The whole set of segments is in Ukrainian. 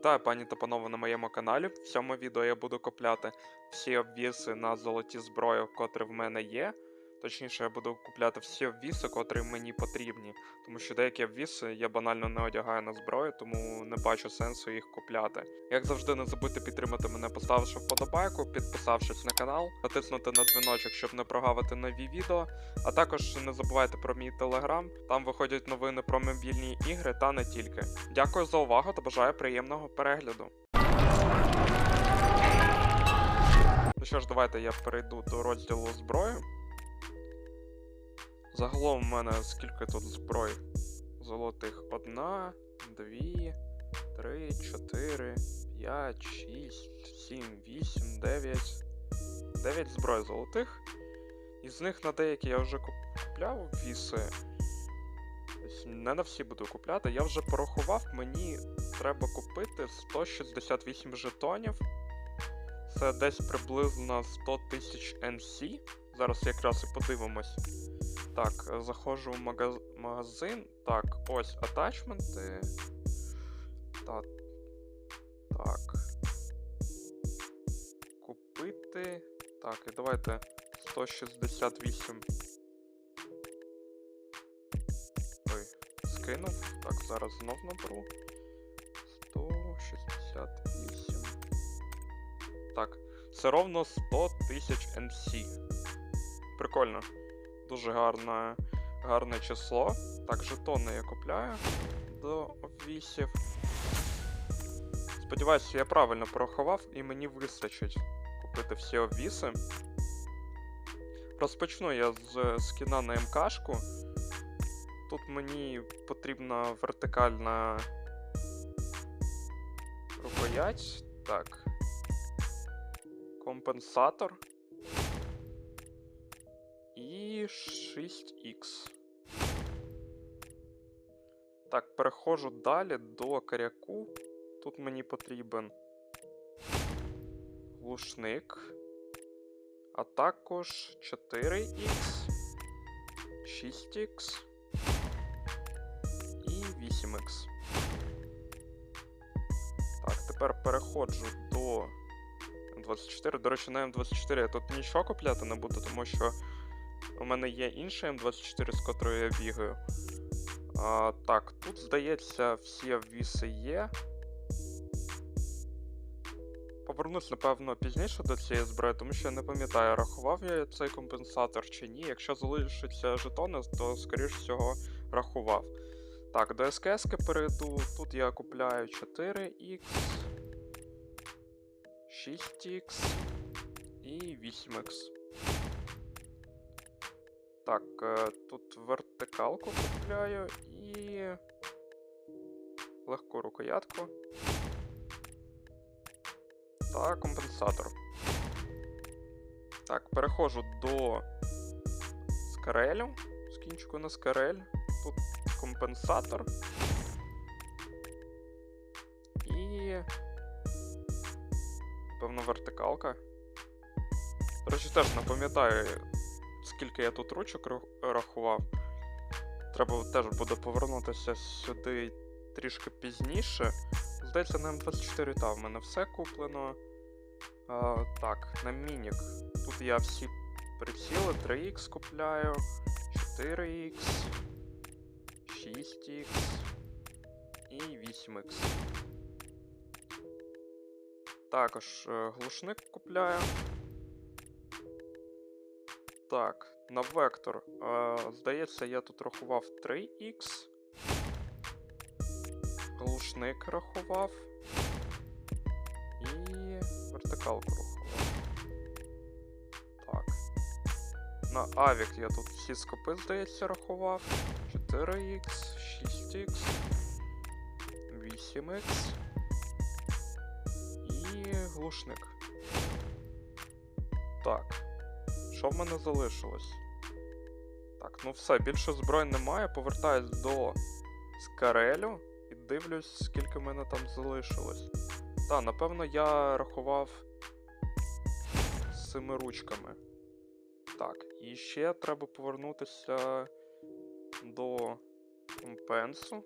Вітаю, пані та панове, на моєму каналі. В цьому відео я буду купляти всі обвіси на золоті зброї, котрі в мене є. Точніше, я буду купляти всі обвіси, котрі мені потрібні. Тому що деякі обвіси я банально не одягаю на зброю, тому не бачу сенсу їх купляти. Як завжди, не забудьте підтримати мене, поставивши вподобайку, підписавшись на канал, натиснути на дзвіночок, щоб не прогавити нові відео. А також не забувайте про мій телеграм, там виходять новини про мобільні ігри та не тільки. Дякую за увагу та бажаю приємного перегляду. Ну що ж, давайте я перейду до розділу зброї. Загалом у мене скільки тут зброй? Золотих одна, дві, три, чотири, п'ять, шість, сім, вісім, дев'ять. Дев'ять зброй золотих. Із них на деякі я вже купляв віси. Не на всі буду купляти. Я вже порахував, мені треба купити 168 жетонів. Це десь приблизно 100 тисяч NC. Зараз якраз і подивимось. Так, заходжу в магаз... магазин. Так, ось атачменти. Так. Так. Купити. Так, і давайте 168. Ой, скинув. Так, зараз знов наберу. 168. Так, це ровно 100 тисяч NC. Прикольно. Дуже гарне, гарне число. Так, жетони я купляю до обвісів. Сподіваюся, я правильно порахував і мені вистачить купити всі обвіси. Розпочну я з скіна на МКшку. Тут мені потрібна вертикальна рукоять. Так. Компенсатор. І 6х. Так, переходжу далі до коряку. Тут мені потрібен глушник. А також 4х, 6х і 8х. Так, тепер переходжу до М24. До речі, на М24 я тут нічого купляти не буду, тому що у мене є інша М24, з котрою я бігаю. А, так, тут, здається, всі обвіси є. Повернусь, напевно, пізніше до цієї зброї, тому що я не пам'ятаю, рахував я цей компенсатор чи ні. Якщо залишаться жетони, то, скоріш всього, рахував. Так, до СКС перейду. Тут я купляю 4х, 6х і 8х. Так, е, тут вертикалку купляю і легку рукоятку. Та компенсатор. Так, переходжу до скарелю. Скінчику на скарель. Тут компенсатор. І. Певно, вертикалка. До речі, теж не пам'ятаю, скільки я тут ручок рахував. Треба теж буде повернутися сюди трішки пізніше. Здається, на М24 та в мене все куплено. А, так, на Мінік. Тут я всі приціли, 3х купляю, 4х, 6х і 8х. Також е, глушник купляю. Так, на вектор. Е, здається, я тут рахував 3х. Глушник рахував. І вертикалку рахував. Так. На Авік я тут всі скопи, здається, рахував. 4х, 6х, 8х і глушник. Так. Що в мене залишилось? Так, ну все, більше зброї немає. Повертаюсь до Скарелю і дивлюсь, скільки в мене там залишилось. Та, напевно, я рахував цими ручками. Так, і ще треба повернутися до компенсу.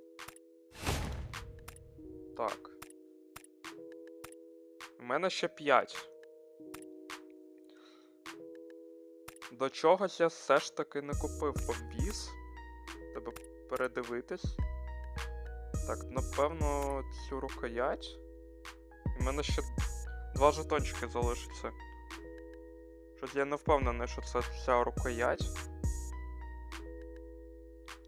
Так. У мене ще 5. До чогось я все ж таки не купив обвіз. Треба передивитись. Так, напевно, цю рукоять. У мене ще два жетончики залишиться. Щось я не впевнений, що це ця рукоять.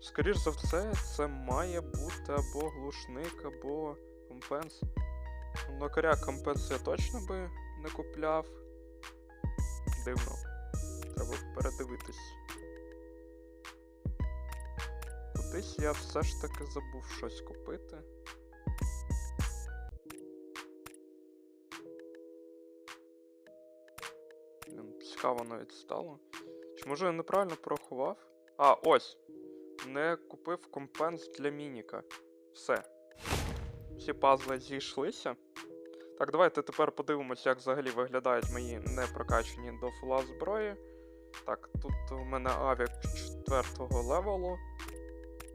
Скоріш за все, це має бути або глушник, або компенс. На коряк компенс я точно би не купляв. Дивно. Треба передивитись. Кудись я все ж таки забув щось купити. Цікаво навіть стало. Чи може я неправильно порахував? А, ось. Не купив компенс для мініка. Все. Всі пазли зійшлися. Так, давайте тепер подивимося, як взагалі виглядають мої непрокачані до фула зброї. Так, тут у мене авік 4 левелу.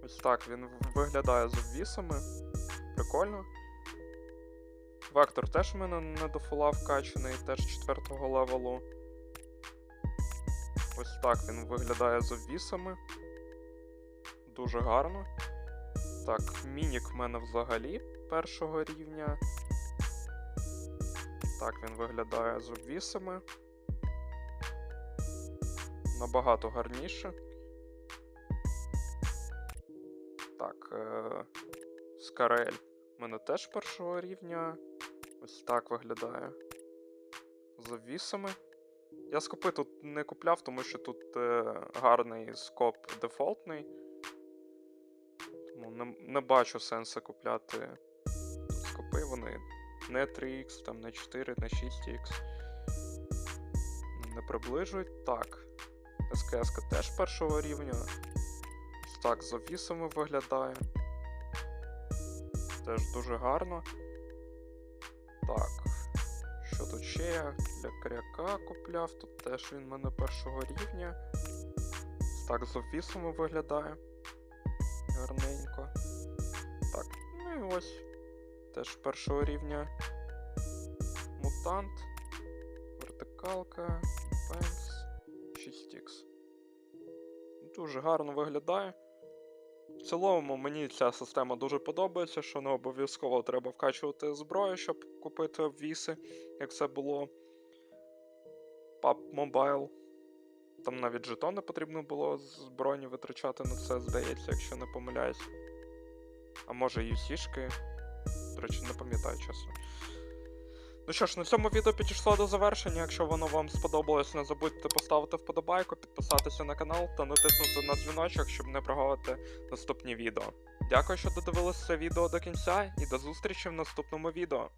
Ось так він виглядає з обвісами. Прикольно. Вектор теж у мене не до фула вкачаний, теж 4 левелу. Ось так він виглядає з обвісами. Дуже гарно. Так, мінік в мене взагалі першого рівня. Так він виглядає з обвісами. Набагато гарніше. Так, е- Скарель в мене теж першого рівня. Ось так виглядає. З обвісами. Я скопи тут не купляв, тому що тут е, гарний скоп дефолтний. Тому не, не бачу сенсу купляти скопи, вони не 3х, там не 4, не 6х. Не приближують. Так. СКС теж першого рівня. Так, з обвісами виглядає. Теж дуже гарно. Так. Що тут ще я для кряка купляв? Тут теж він мене першого рівня. Так, з обвісами виглядає. Гарненько. Так, ну і ось. Теж першого рівня. Мутант. Вертикалка. Пенс. 6х. Дуже гарно виглядає. В цілому мені ця система дуже подобається, що не обов'язково треба вкачувати зброю, щоб купити обвіси, як це було PUBG Mobile. Там навіть жетони потрібно було збройні витрачати на це, здається, якщо не помиляюсь. А може і сішки. До речі, не пам'ятаю чесно. Ну що ж, на цьому відео підійшло до завершення. Якщо воно вам сподобалось, не забудьте поставити вподобайку, підписатися на канал та натиснути на дзвіночок, щоб не прогавити наступні відео. Дякую, що додивилися це відео до кінця, і до зустрічі в наступному відео.